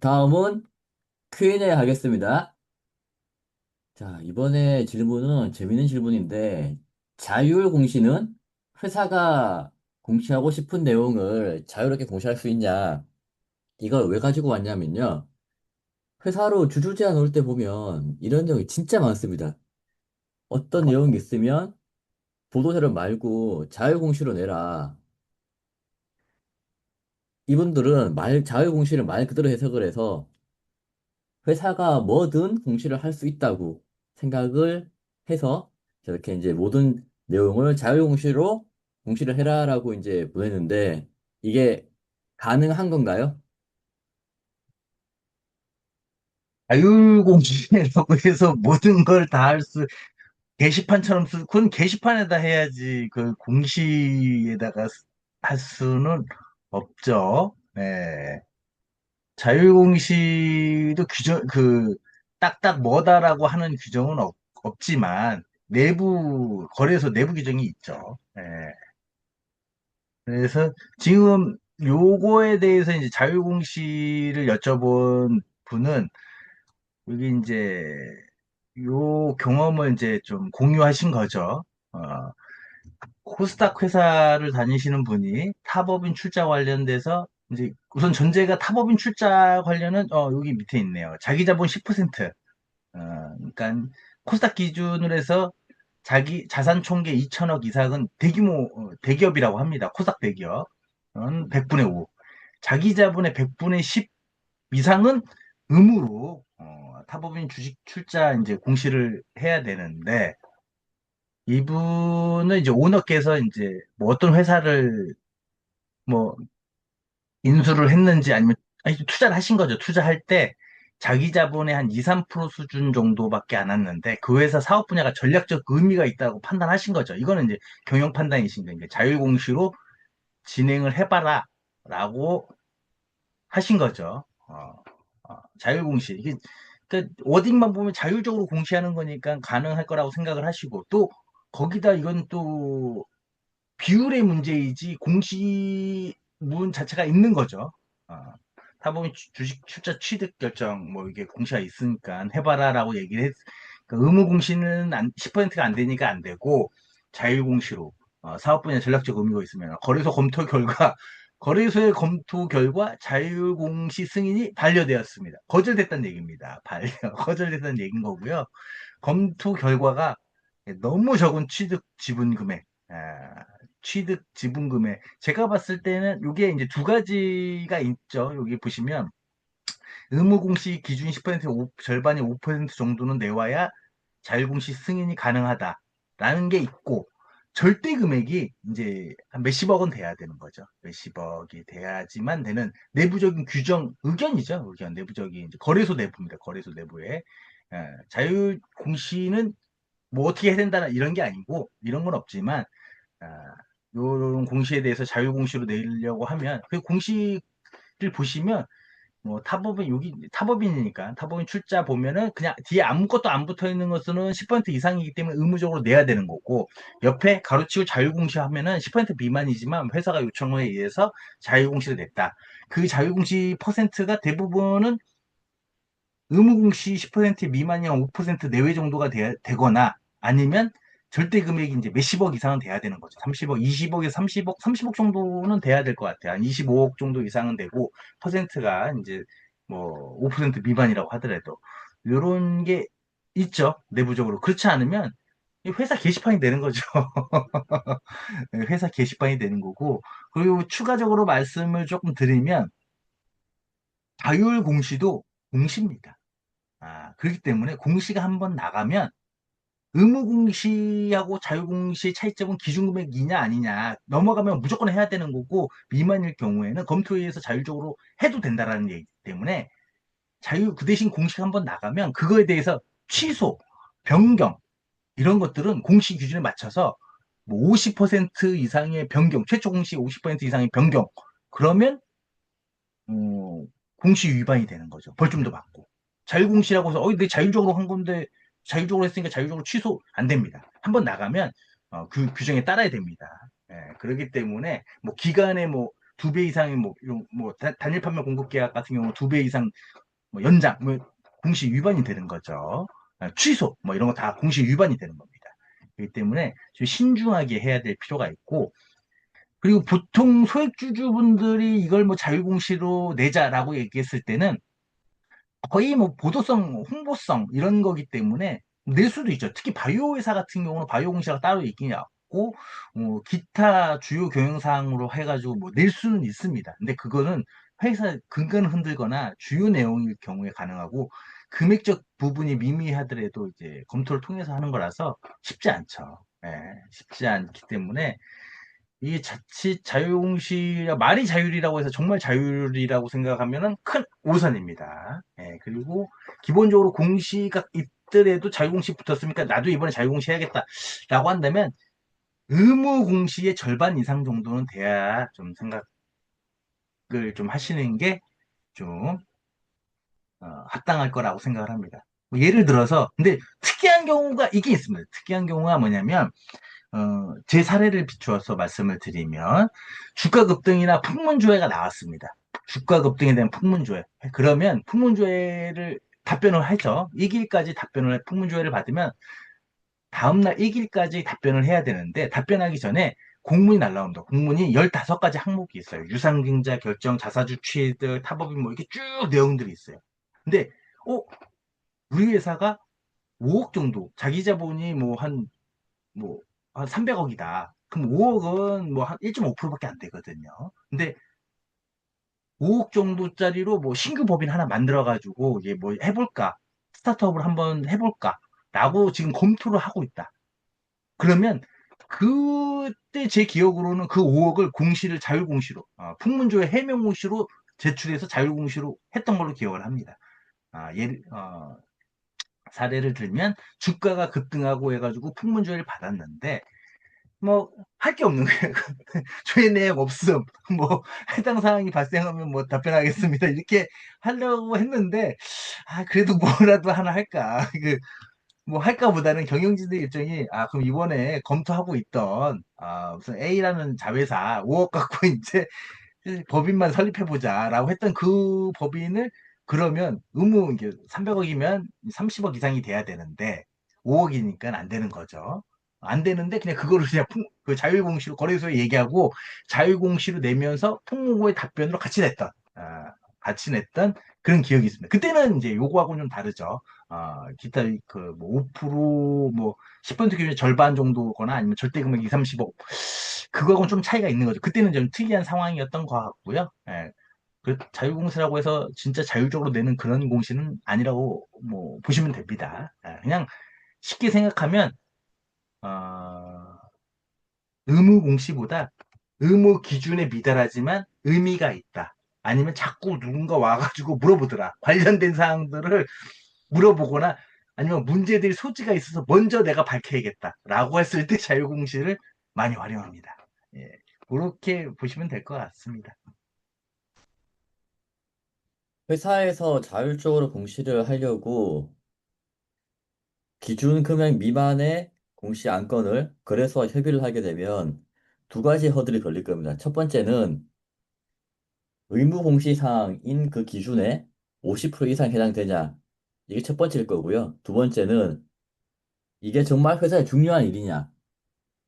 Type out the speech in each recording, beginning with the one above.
다음은 Q&A 하겠습니다. 자, 이번에 질문은 재밌는 질문인데, 자율 공시는 회사가 공시하고 싶은 내용을 자유롭게 공시할 수 있냐? 이걸 왜 가지고 왔냐면요. 회사로 주주 제안 올 때 보면 이런 내용이 진짜 많습니다. 어떤 내용이 있으면 보도자료 말고 자율 공시로 내라. 이분들은 말, 자율 공시를 말 그대로 해석을 해서 회사가 뭐든 공시를 할 수 있다고 생각을 해서 저렇게 이제 모든 내용을 자율공시로 공시를 해라라고 이제 보냈는데 이게 가능한 건가요? 자율공시라고 해서 모든 걸 다 할 수, 게시판처럼 쓰, 그건 게시판에다 해야지, 그 공시에다가 쓰- 할 수는 없죠. 네. 자율공시도 규정, 그, 딱딱 뭐다라고 하는 규정은 없, 없지만, 내부, 거래소 내부 규정이 있죠. 네. 그래서 지금 요거에 대해서 이제 자율공시를 여쭤본 분은 여기 이제 요 경험을 이제 좀 공유하신 거죠. 어, 코스닥 회사를 다니시는 분이 타법인 출자 관련돼서 이제 우선 전제가 타법인 출자 관련은 어, 여기 밑에 있네요. 자기 자본 10%. 어, 그러니까 코스닥 기준으로 해서 자기 자산 총계 2천억 이상은 대규모 어, 대기업이라고 합니다. 코스닥 대기업. 은 100분의 5. 자기 자본의 100분의 10 이상은 의무로 어, 타법인 주식 출자 이제 공시를 해야 되는데 이분은 이제 오너께서 이제 뭐 어떤 회사를 뭐 인수를 했는지 아니면 아니 투자를 하신 거죠. 투자할 때 자기 자본의 한 2, 3% 수준 정도밖에 안 왔는데 그 회사 사업 분야가 전략적 의미가 있다고 판단하신 거죠. 이거는 이제 경영 판단이신 거예요. 자율공시로 진행을 해봐라 라고 하신 거죠. 어, 어, 자율공시. 이게 그 워딩만 보면 자율적으로 공시하는 거니까 가능할 거라고 생각을 하시고 또 거기다 이건 또 비율의 문제이지 공시문 자체가 있는 거죠. 어, 타보면 주식 출자 취득 결정 뭐 이게 공시가 있으니까 해봐라라고 얘기를 했. 그러니까 의무 공시는 안, 10%가 안 되니까 안 되고 자율 공시로 어, 사업 분야 전략적 의미가 있으면 거래소 검토 결과 거래소의 검토 결과 자율 공시 승인이 반려되었습니다. 거절됐다는 얘기입니다. 반려 거절됐다는 얘기인 거고요. 검토 결과가 너무 적은 취득 지분 금액, 아, 취득 지분 금액. 제가 봤을 때는 이게 이제 두 가지가 있죠. 여기 보시면 의무 공시 기준 10% 5, 절반의 5% 정도는 내와야 자율공시 승인이 가능하다라는 게 있고 절대 금액이 이제 한 몇십억은 돼야 되는 거죠. 몇십억이 돼야지만 되는 내부적인 규정 의견이죠. 의견 내부적인 거래소 내부입니다. 거래소 내부에 예, 자율 공시는 뭐 어떻게 해야 된다 이런 게 아니고 이런 건 없지만 아, 요런 공시에 대해서 자율 공시로 내려고 하면 그 공시를 보시면 뭐 타법인 여기 타법인이니까 타법인 출자 보면은 그냥 뒤에 아무것도 안 붙어 있는 것은 10% 이상이기 때문에 의무적으로 내야 되는 거고 옆에 가로치고 자율공시 하면은 10% 미만이지만 회사가 요청에 의해서 자율공시를 냈다. 그 자율공시 퍼센트가 대부분은 의무공시 10% 미만이랑 5% 내외 정도가 되, 되거나 아니면 절대 금액이 이제 몇십억 이상은 돼야 되는 거죠. 30억, 20억에서 30억, 30억 정도는 돼야 될 것 같아요. 한 25억 정도 이상은 되고, 퍼센트가 이제 뭐 5% 미만이라고 하더라도, 이런 게 있죠. 내부적으로. 그렇지 않으면 회사 게시판이 되는 거죠. 회사 게시판이 되는 거고, 그리고 추가적으로 말씀을 조금 드리면, 자율 공시도 공시입니다. 아, 그렇기 때문에 공시가 한번 나가면 의무공시하고 자유공시의 차이점은 기준금액이냐 아니냐 넘어가면 무조건 해야 되는 거고 미만일 경우에는 검토회에서 자율적으로 해도 된다라는 얘기 때문에 자유 그 대신 공시가 한번 나가면 그거에 대해서 취소, 변경 이런 것들은 공시 기준에 맞춰서 뭐 50% 이상의 변경, 최초 공시 50% 이상의 변경 그러면 어, 공시 위반이 되는 거죠. 벌점도 받고 자율공시라고 해서 어, 내 자율적으로 한 건데 자율적으로 했으니까 자율적으로 취소 안 됩니다. 한번 나가면 어, 그 규정에 따라야 됩니다. 예, 그렇기 때문에 뭐 기간에 뭐 두 배 이상의 뭐, 이런 뭐 다- 단일 판매 공급 계약 같은 경우 두 배 이상 뭐 연장, 뭐 공시 위반이 되는 거죠. 아, 취소, 뭐 이런 거 다 공시 위반이 되는 겁니다. 그렇기 때문에 좀 신중하게 해야 될 필요가 있고, 그리고 보통 소액주주분들이 이걸 뭐 자유공시로 내자라고 얘기했을 때는 거의 뭐 보도성, 홍보성 이런 거기 때문에 낼 수도 있죠. 특히 바이오 회사 같은 경우는 바이오 공시가 따로 있긴 없고, 어, 기타 주요 경영사항으로 해가지고 뭐 낼 수는 있습니다. 근데 그거는 회사 근간을 흔들거나 주요 내용일 경우에 가능하고 금액적 부분이 미미하더라도 이제 검토를 통해서 하는 거라서 쉽지 않죠. 예, 쉽지 않기 때문에 이 자칫 자유공시, 말이 자율이라고 해서 정말 자율이라고 생각하면은 큰 오산입니다. 예, 그리고 기본적으로 공시가 있더라도 자유공시 붙었으니까 나도 이번에 자유공시 해야겠다라고 한다면 의무 공시의 절반 이상 정도는 돼야 좀 생각을 좀 하시는 게좀 합당할 거라고 생각을 합니다. 뭐 예를 들어서 근데 특이한 경우가 이게 있습니다. 특이한 경우가 뭐냐면 어, 제 사례를 비추어서 말씀을 드리면 주가 급등이나 풍문조회가 나왔습니다. 주가 급등에 대한 풍문조회. 그러면 풍문조회를 답변을 하죠. 2일까지 답변을 풍문조회를 받으면 다음날 2일까지 답변을 해야 되는데 답변하기 전에 공문이 날라옵니다. 공문이 15가지 항목이 있어요. 유상증자 결정, 자사주 취득, 타법인 뭐 이렇게 쭉 내용들이 있어요. 근데 어 우리 회사가 5억 정도 자기 자본이 뭐 한 뭐, 한 300억이다. 그럼 5억은 뭐 한 1.5%밖에 안 되거든요. 근데 5억 정도짜리로 뭐 신규 법인 하나 만들어가지고 이게 뭐 해볼까? 스타트업을 한번 해볼까? 라고 지금 검토를 하고 있다. 그러면 그때 제 기억으로는 그 5억을 공시를 자율공시로, 어, 풍문조의 해명공시로 제출해서 자율공시로 했던 걸로 기억을 합니다. 아, 예를, 어, 사례를 들면 주가가 급등하고 해가지고 풍문조회를 받았는데 뭐 할 게 없는 거예요. 조회 내역 없음. 뭐 해당 사항이 발생하면 뭐 답변하겠습니다. 이렇게 하려고 했는데 아 그래도 뭐라도 하나 할까. 그 뭐 할까보다는 경영진의 일정이 아 그럼 이번에 검토하고 있던 아 무슨 A라는 자회사 5억 갖고 이제 법인만 설립해 보자라고 했던 그 법인을 그러면 의무 이게 300억이면 30억 이상이 돼야 되는데 5억이니까 안 되는 거죠. 안 되는데 그냥 그거를 그냥 풍, 그 자율공시로 거래소에 얘기하고 자율공시로 내면서 풍무고의 답변으로 같이 냈던 아, 같이 냈던 그런 기억이 있습니다. 그때는 이제 요거하고는 좀 다르죠. 아, 기타 그뭐 5%뭐 10% 기준의 절반 정도거나 아니면 절대 금액 2, 30억 그거하고는 좀 차이가 있는 거죠. 그때는 좀 특이한 상황이었던 것 같고요. 예. 그 자율공시라고 해서 진짜 자율적으로 내는 그런 공시는 아니라고 뭐 보시면 됩니다. 예, 그냥 쉽게 생각하면 어, 의무 공시보다 의무 기준에 미달하지만 의미가 있다. 아니면 자꾸 누군가 와가지고 물어보더라. 관련된 사항들을 물어보거나 아니면 문제될 소지가 있어서 먼저 내가 밝혀야겠다. 라고 했을 때 자율공시를 많이 활용합니다. 예, 그렇게 보시면 될 것 같습니다. 회사에서 자율적으로 공시를 하려고 기준 금액 미만의 공시 안건을 거래소와 협의를 하게 되면 두 가지 허들이 걸릴 겁니다. 첫 번째는 의무 공시 사항인 그 기준에 50% 이상 해당되냐? 이게 첫 번째일 거고요. 두 번째는 이게 정말 회사에 중요한 일이냐?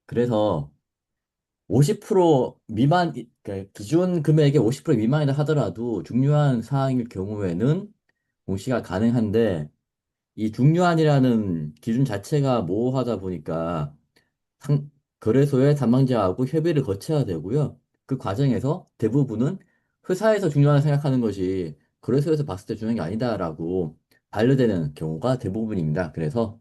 그래서 50% 미만, 그러니까 기준 금액의 50% 미만이라 하더라도 중요한 사항일 경우에는 공시가 가능한데 이 중요한이라는 기준 자체가 모호하다 보니까 상, 거래소에 담당자하고 협의를 거쳐야 되고요. 그 과정에서 대부분은 회사에서 중요하다 생각하는 것이 거래소에서 봤을 때 중요한 게 아니다라고 반려되는 경우가 대부분입니다. 그래서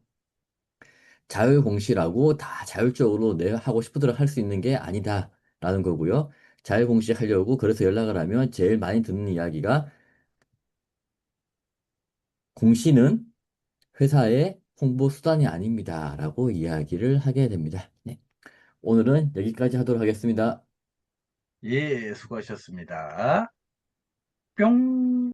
자율공시라고 다 자율적으로 내 하고 싶은 대로 할 수 있는 게 아니다라는 거고요. 자율공시 하려고 그래서 연락을 하면 제일 많이 듣는 이야기가 공시는 회사의 홍보 수단이 아닙니다 라고 이야기를 하게 됩니다. 네. 오늘은 여기까지 하도록 하겠습니다. 예, 수고하셨습니다. 뿅.